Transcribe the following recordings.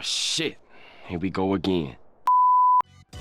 Oh shit. Here we go again.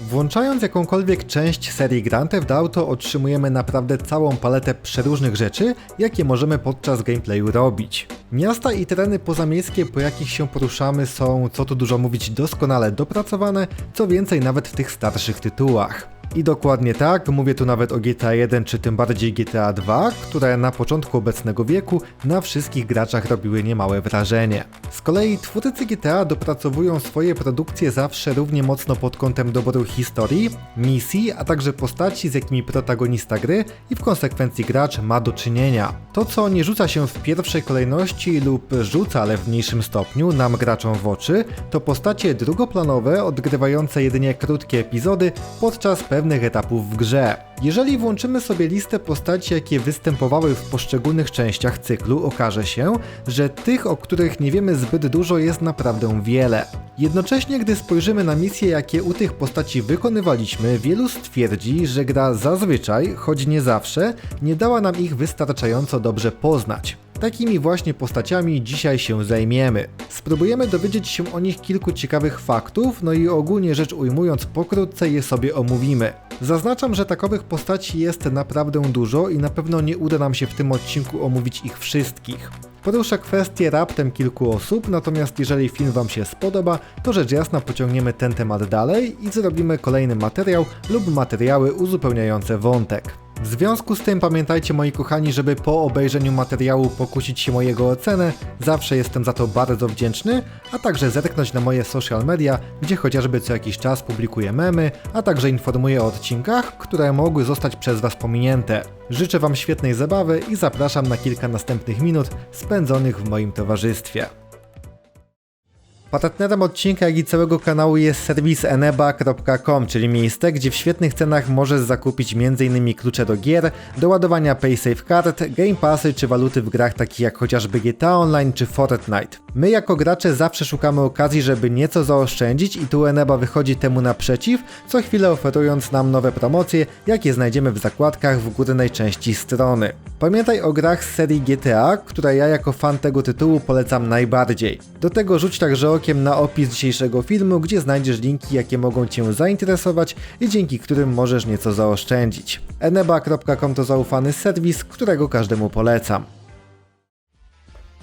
Włączając jakąkolwiek część serii Grand Theft Auto otrzymujemy naprawdę całą paletę przeróżnych rzeczy, jakie możemy podczas gameplayu robić. Miasta i tereny pozamiejskie, po jakich się poruszamy są, co tu dużo mówić, doskonale dopracowane, co więcej nawet w tych starszych tytułach. I dokładnie tak, mówię tu nawet o GTA 1 czy tym bardziej GTA 2, które na początku obecnego wieku na wszystkich graczach robiły niemałe wrażenie. Z kolei twórcy GTA dopracowują swoje produkcje zawsze równie mocno pod kątem doboru historii, misji, a także postaci, z jakimi protagonista gry i w konsekwencji gracz ma do czynienia. To, co nie rzuca się w pierwszej kolejności lub rzuca, ale w mniejszym stopniu, nam graczom w oczy, to postacie drugoplanowe, odgrywające jedynie krótkie epizody podczas pewnych etapów w grze. Jeżeli włączymy sobie listę postaci, jakie występowały w poszczególnych częściach cyklu, okaże się, że tych, o których nie wiemy zbyt dużo, jest naprawdę wiele. Jednocześnie, gdy spojrzymy na misje, jakie u tych postaci wykonywaliśmy, wielu stwierdzi, że gra zazwyczaj, choć nie zawsze, nie dała nam ich wystarczająco dobrze poznać. Takimi właśnie postaciami dzisiaj się zajmiemy. Spróbujemy dowiedzieć się o nich kilku ciekawych faktów, no i ogólnie rzecz ujmując, pokrótce je sobie omówimy. Zaznaczam, że takowych postaci jest naprawdę dużo i na pewno nie uda nam się w tym odcinku omówić ich wszystkich. Poruszę kwestię raptem kilku osób, natomiast jeżeli film Wam się spodoba, to rzecz jasna pociągniemy ten temat dalej i zrobimy kolejny materiał lub materiały uzupełniające wątek. W związku z tym pamiętajcie moi kochani, żeby po obejrzeniu materiału pokusić się mojego ocenę, zawsze jestem za to bardzo wdzięczny, a także zerknąć na moje social media, gdzie chociażby co jakiś czas publikuję memy, a także informuję o odcinkach, które mogły zostać przez Was pominięte. Życzę Wam świetnej zabawy i zapraszam na kilka następnych minut spędzonych w moim towarzystwie. Partnerem odcinka, jak i całego kanału jest serwis eneba.com, czyli miejsce, gdzie w świetnych cenach możesz zakupić m.in. klucze do gier, do ładowania PaySafe Card, Game Passy czy waluty w grach takich jak chociażby GTA Online czy Fortnite. My jako gracze zawsze szukamy okazji, żeby nieco zaoszczędzić i tu Eneba wychodzi temu naprzeciw, co chwilę oferując nam nowe promocje, jakie znajdziemy w zakładkach w górnej części strony. Pamiętaj o grach z serii GTA, które ja jako fan tego tytułu polecam najbardziej. Do tego rzuć także okiem na opis dzisiejszego filmu, gdzie znajdziesz linki, jakie mogą Cię zainteresować i dzięki którym możesz nieco zaoszczędzić. eneba.com to zaufany serwis, którego każdemu polecam.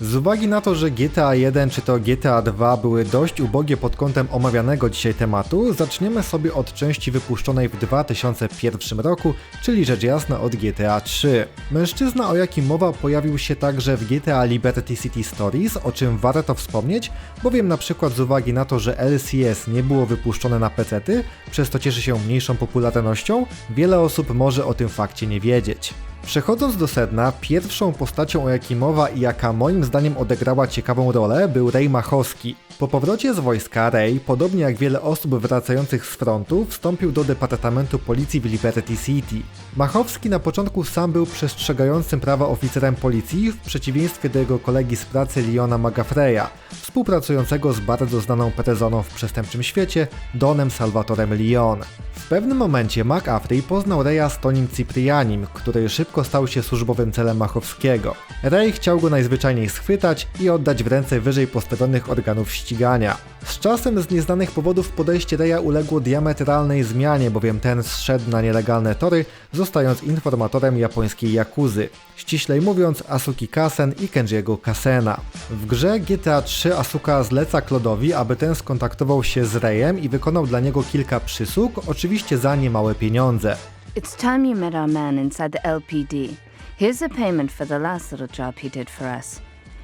Z uwagi na to, że GTA 1 czy to GTA 2 były dość ubogie pod kątem omawianego dzisiaj tematu, zaczniemy sobie od części wypuszczonej w 2001 roku, czyli rzecz jasna od GTA 3. Mężczyzna, o jakim mowa, pojawił się także w GTA Liberty City Stories, o czym warto wspomnieć, bowiem na przykład z uwagi na to, że LCS nie było wypuszczone na PC-ty, przez to cieszy się mniejszą popularnością, wiele osób może o tym fakcie nie wiedzieć. Przechodząc do sedna, pierwszą postacią o jakiej mowa i jaka moim zdaniem odegrała ciekawą rolę był Ray Machowski. Po powrocie z wojska Ray, podobnie jak wiele osób wracających z frontu, wstąpił do Departamentu Policji w Liberty City. Machowski na początku sam był przestrzegającym prawa oficerem policji, w przeciwieństwie do jego kolegi z pracy Leona Magafreya, współpracującego z bardzo znaną personą w przestępczym świecie, Donem Salvatorem Leon. W pewnym momencie McAfee poznał Raya z Tonim Ciprianim, który szybko stał się służbowym celem Machowskiego. Ray chciał go najzwyczajniej schwytać i oddać w ręce wyżej postawionych organów ścigania. Z czasem z nieznanych powodów podejście Raya uległo diametralnej zmianie, bowiem ten zszedł na nielegalne tory, zostając informatorem japońskiej Yakuzy. Ściślej mówiąc Asuki Kasen i Kenjiego Kasena. W grze GTA 3 Asuka zleca Klodowi, aby ten skontaktował się z Rayem i wykonał dla niego kilka przysług, oczywiście za niemałe pieniądze. It's time you met our man inside the LPD. Here's a payment for the last little job he did for us.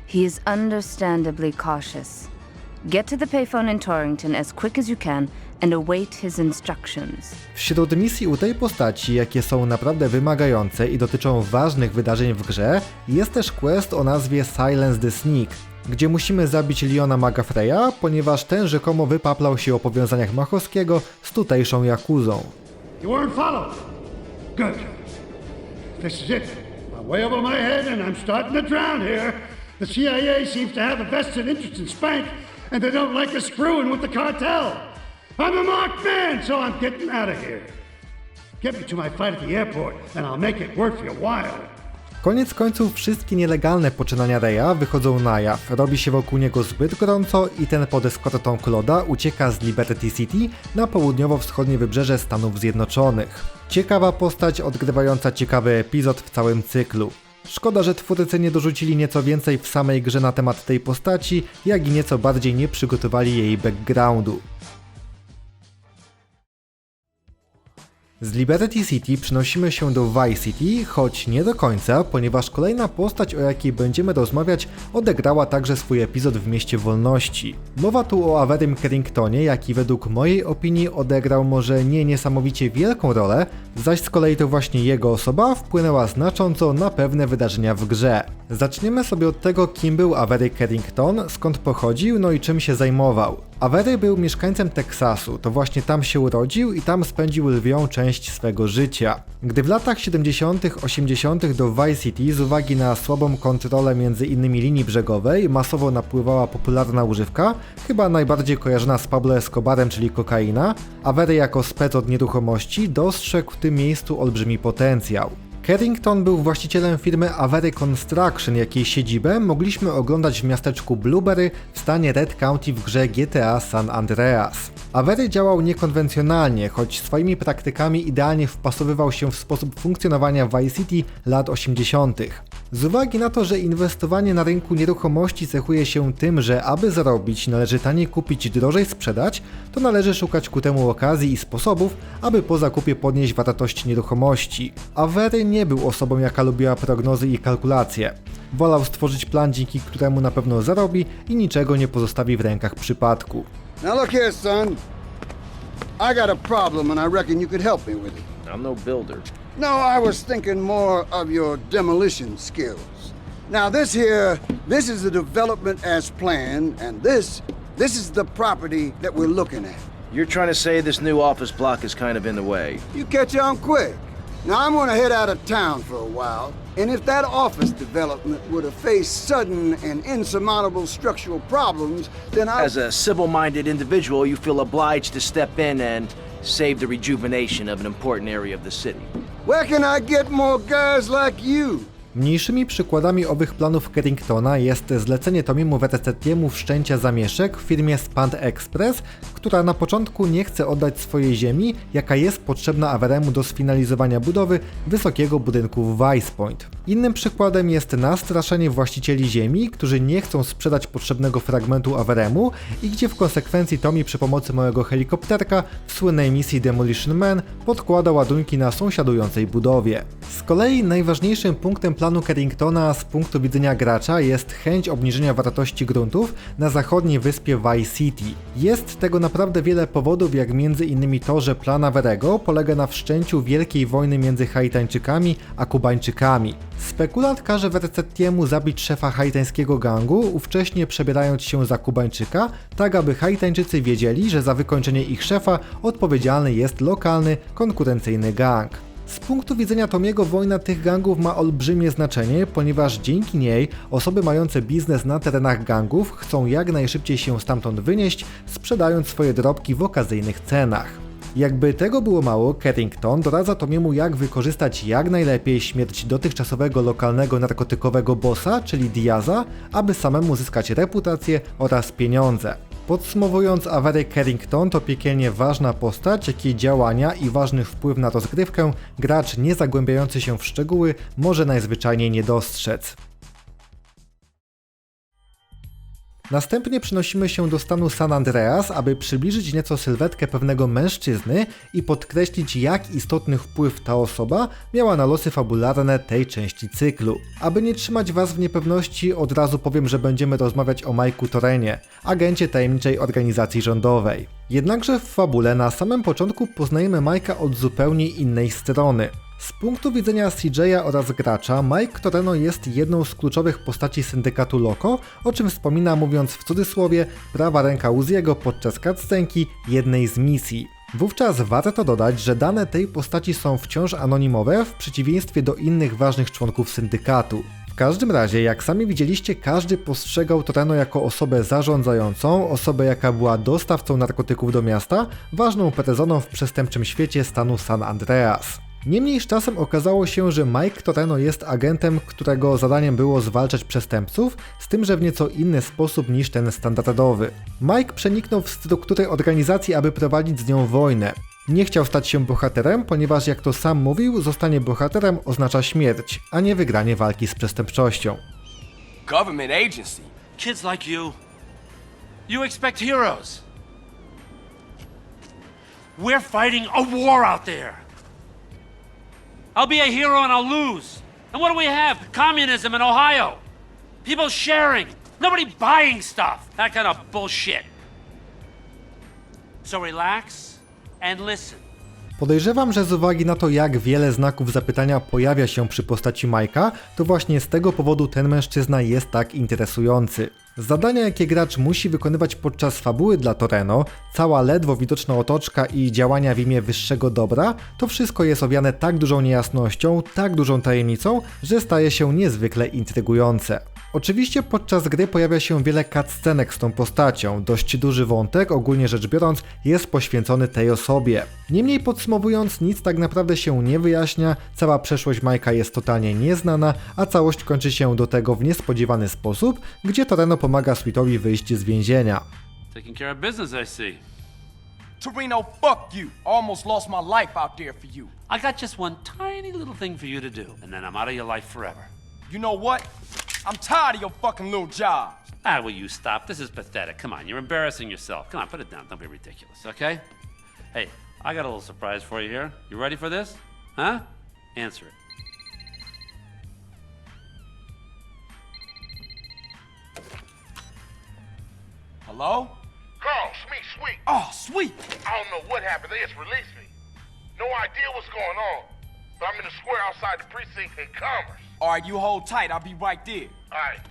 He is understandably cautious. Get to the payphone in Torrington as quick as you can and await his instructions. Wśród misji u tej postaci, jakie są naprawdę wymagające i dotyczą ważnych wydarzeń w grze, jest też quest o nazwie Silence the Sneak, gdzie musimy zabić Leona Magafreya, ponieważ ten rzekomo wypaplał się o powiązaniach Machowskiego z tutejszą Jakuzą. You weren't followed. Good. This is it. I'm way over my head and I'm starting to drown here. The CIA seems to have a vested interest in Spank, and they don't like us screwing with the cartel. I'm a marked man, so I'm getting out of here. Get me to my flight at the airport, and I'll make it worth your while. Koniec końców wszystkie nielegalne poczynania Reya wychodzą na jaw, robi się wokół niego zbyt gorąco i ten pod eskortą Claude'a ucieka z Liberty City na południowo-wschodnie wybrzeże Stanów Zjednoczonych. Ciekawa postać odgrywająca ciekawy epizod w całym cyklu. Szkoda, że twórcy nie dorzucili nieco więcej w samej grze na temat tej postaci, jak i nieco bardziej nie przygotowali jej backgroundu. Z Liberty City przenosimy się do Vice City, choć nie do końca, ponieważ kolejna postać, o jakiej będziemy rozmawiać, odegrała także swój epizod w Mieście Wolności. Mowa tu o Averym Carringtonie, jaki według mojej opinii odegrał może nie niesamowicie wielką rolę, zaś z kolei to właśnie jego osoba wpłynęła znacząco na pewne wydarzenia w grze. Zaczniemy sobie od tego, kim był Avery Carrington, skąd pochodził, no i czym się zajmował. Avery był mieszkańcem Teksasu, to właśnie tam się urodził i tam spędził lwią część swego życia. Gdy w latach 70., 80. do Vice City z uwagi na słabą kontrolę między innymi linii brzegowej masowo napływała popularna używka, chyba najbardziej kojarzona z Pablo Escobarem, czyli kokaina, Avery jako spec od nieruchomości dostrzegł w tym miejscu olbrzymi potencjał. Carrington był właścicielem firmy Avery Construction, jakiej siedzibę mogliśmy oglądać w miasteczku Blueberry w stanie Red County w grze GTA San Andreas. Avery działał niekonwencjonalnie, choć swoimi praktykami idealnie wpasowywał się w sposób funkcjonowania Vice City lat 80. Z uwagi na to, że inwestowanie na rynku nieruchomości cechuje się tym, że aby zarobić należy taniej kupić, drożej sprzedać, to należy szukać ku temu okazji i sposobów, aby po zakupie podnieść wartość nieruchomości. Avery nie był osobą, jaka lubiła prognozy i kalkulacje. Wolał stworzyć plan, dzięki któremu na pewno zarobi i niczego nie pozostawi w rękach przypadku. Now look here, son. I got a problem and I reckon you could help me with it. I'm no builder. No, I was thinking more of your demolition skills. Now this here, this is the development as planned, and this, this is the property that we're looking at. You're trying to say this new office block is kind of in the way. You catch on quick. Now I'm gonna head out of town for a while, and if that office development were to face sudden and insurmountable structural problems, then I... As a civil minded individual, you feel obliged to step in and save the rejuvenation of an important area of the city. Where can I get more like you? Mniejszymi przykładami owych planów Carringtona jest zlecenie Tomiemu Vercettiemu wszczęcia zamieszek w firmie Spand Express, która na początku nie chce oddać swojej ziemi, jaka jest potrzebna Averemu do sfinalizowania budowy wysokiego budynku w Vice Point. Innym przykładem jest nastraszenie właścicieli ziemi, którzy nie chcą sprzedać potrzebnego fragmentu Averemu i gdzie w konsekwencji Tommy przy pomocy małego helikopterka w słynnej misji Demolition Man podkłada ładunki na sąsiadującej budowie. Z kolei najważniejszym punktem planu Carringtona z punktu widzenia gracza jest chęć obniżenia wartości gruntów na zachodniej wyspie Vice City. Jest tego naprawdę wiele powodów, jak między innymi to, że plan Averego polega na wszczęciu wielkiej wojny między Haitańczykami a Kubańczykami. Spekulant każe Vercettiemu zabić szefa haitańskiego gangu, ówcześnie przebierając się za Kubańczyka, tak aby Haitańczycy wiedzieli, że za wykończenie ich szefa odpowiedzialny jest lokalny, konkurencyjny gang. Z punktu widzenia Tomiego wojna tych gangów ma olbrzymie znaczenie, ponieważ dzięki niej osoby mające biznes na terenach gangów chcą jak najszybciej się stamtąd wynieść, sprzedając swoje dorobki w okazyjnych cenach. Jakby tego było mało, Carrington doradza Tomiemu jak wykorzystać jak najlepiej śmierć dotychczasowego lokalnego narkotykowego bossa, czyli Diaza, aby samemu zyskać reputację oraz pieniądze. Podsumowując, Avery Carrington to piekielnie ważna postać, jakiej działania i ważny wpływ na rozgrywkę gracz nie zagłębiający się w szczegóły może najzwyczajniej nie dostrzec. Następnie przenosimy się do stanu San Andreas, aby przybliżyć nieco sylwetkę pewnego mężczyzny i podkreślić, jak istotny wpływ ta osoba miała na losy fabularne tej części cyklu. Aby nie trzymać Was w niepewności, od razu powiem, że będziemy rozmawiać o Mike'u Torenie, agencie tajemniczej organizacji rządowej. Jednakże w fabule na samym początku poznajemy Mike'a od zupełnie innej strony. Z punktu widzenia CJ'a oraz gracza, Mike Toreno jest jedną z kluczowych postaci syndykatu Loco, o czym wspomina mówiąc w cudzysłowie prawa ręka Uziego podczas cutscenki jednej z misji. Wówczas warto dodać, że dane tej postaci są wciąż anonimowe w przeciwieństwie do innych ważnych członków syndykatu. W każdym razie, jak sami widzieliście, każdy postrzegał Toreno jako osobę zarządzającą, osobę jaka była dostawcą narkotyków do miasta, ważną personą w przestępczym świecie stanu San Andreas. Niemniej z czasem okazało się, że Mike Toreno jest agentem, którego zadaniem było zwalczać przestępców, z tym, że w nieco inny sposób niż ten standardowy. Mike przeniknął w strukturę organizacji, aby prowadzić z nią wojnę. Nie chciał stać się bohaterem, ponieważ jak to sam mówił, zostanie bohaterem oznacza śmierć, a nie wygranie walki z przestępczością. Government agency. Kids like you, you expect heroes. We're fighting a war out there. I'll be a hero and I'll lose. And what do we have? Communism in Ohio. People sharing. Nobody buying stuff. That kind of bullshit. So relax and listen. Podejrzewam, że z uwagi na to, jak wiele znaków zapytania pojawia się przy postaci Majka, to właśnie z tego powodu ten mężczyzna jest tak interesujący. Zadania, jakie gracz musi wykonywać podczas fabuły dla Toreno, cała ledwo widoczna otoczka i działania w imię wyższego dobra, to wszystko jest owiane tak dużą niejasnością, tak dużą tajemnicą, że staje się niezwykle intrygujące. Oczywiście podczas gry pojawia się wiele cutscenek z tą postacią, dość duży wątek, ogólnie rzecz biorąc, jest poświęcony tej osobie. Niemniej podsumowując, nic tak naprawdę się nie wyjaśnia, cała przeszłość Majka jest totalnie nieznana, a całość kończy się do tego w niespodziewany sposób, gdzie Toreno pomaga Sweetowi wyjść z więzienia. Taking care of business, I see. Torino, fuck you. Almost lost my life out there for you. I got just one tiny little thing for you to do, and then I'm out of your life forever. You know what? I'm tired of your fucking little jobs. Ah, will you stop? This is pathetic. Come on, you're embarrassing yourself. Come on, put it down. Don't be ridiculous, okay? Hey, I got a little surprise for you here. You ready for this? Huh? Answer it. Hello? Carl, Sweet, sweet. Oh, sweet. I don't know what happened. They just released me. No idea what's going on. But I'm in the square outside the precinct in Commerce. All right, you hold tight. I'll be right there. All right.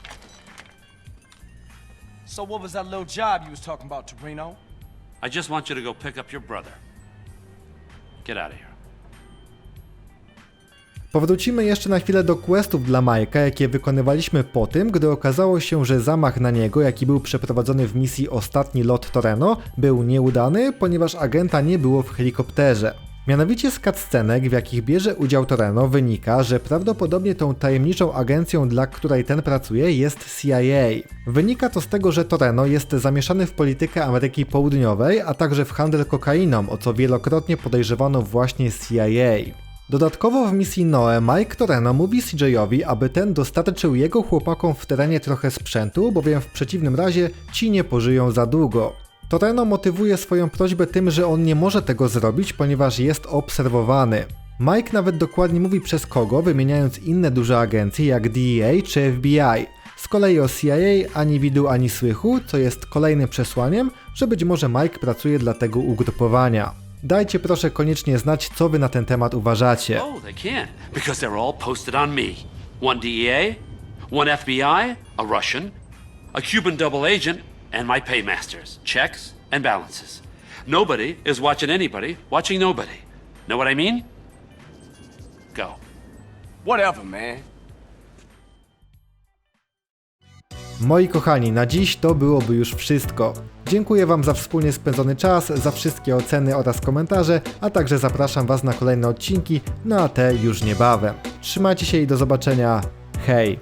So what was that little job you was talking about, Torino? I just want you to go pick up your brother. Get out of here. Powrócimy jeszcze na chwilę do questów dla Majka, jakie wykonywaliśmy po tym, gdy okazało się, że zamach na niego, jaki był przeprowadzony w misji Ostatni Lot Toreno, był nieudany, ponieważ agenta nie było w helikopterze. Mianowicie z cutscenek, w jakich bierze udział Toreno, wynika, że prawdopodobnie tą tajemniczą agencją, dla której ten pracuje, jest CIA. Wynika to z tego, że Toreno jest zamieszany w politykę Ameryki Południowej, a także w handel kokainą, o co wielokrotnie podejrzewano właśnie CIA. Dodatkowo w misji Noe Mike Toreno mówi CJ-owi, aby ten dostarczył jego chłopakom w terenie trochę sprzętu, bowiem w przeciwnym razie ci nie pożyją za długo. Toreno motywuje swoją prośbę tym, że on nie może tego zrobić, ponieważ jest obserwowany. Mike nawet dokładnie mówi przez kogo, wymieniając inne duże agencje jak DEA czy FBI. Z kolei o CIA ani widu, ani słychu, co jest kolejnym przesłaniem, że być może Mike pracuje dla tego ugrupowania. Dajcie proszę koniecznie znać, co wy na ten temat uważacie. Oh, all. One DEA, one FBI, a Russian, a Cuban double agent, and my paymasters, checks and balances. Nobody is watching anybody, watching nobody. Know what I mean? Go. Whatever, man. Moi kochani, na dziś to byłoby już wszystko. Dziękuję Wam za wspólnie spędzony czas, za wszystkie oceny oraz komentarze, a także zapraszam Was na kolejne odcinki, no a te już niebawem. Trzymajcie się i do zobaczenia. Hej!